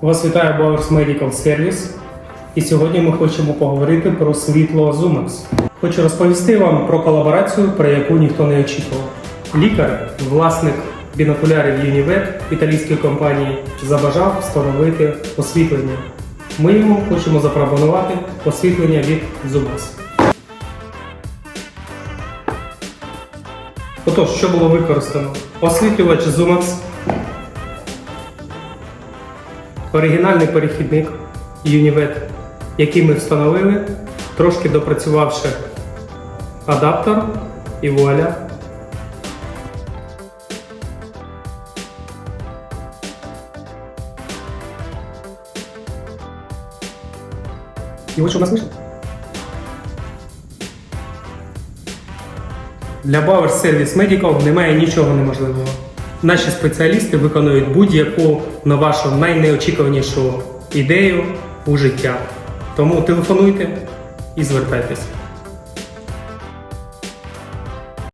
Вас вітає Bowers Medical Service. І сьогодні ми хочемо поговорити про світло Zumax. Хочу розповісти вам про колаборацію, про яку ніхто не очікував. Лікар, власник бінокулярів Univet італійської компанії, забажав встановити освітлення. Ми йому хочемо запропонувати освітлення від Zumax. Отож, що було використано? Освітлювач Zumax, оригінальний перехідник Univet, який ми встановили, трошки допрацювавши адаптер і вуаля. І от що в нас вийшло. Для Bauer Service Medical немає нічого неможливого. Наші спеціалісти виконують будь-яку на вашу найнеочікуванішу ідею у життя. Тому телефонуйте і звертайтеся.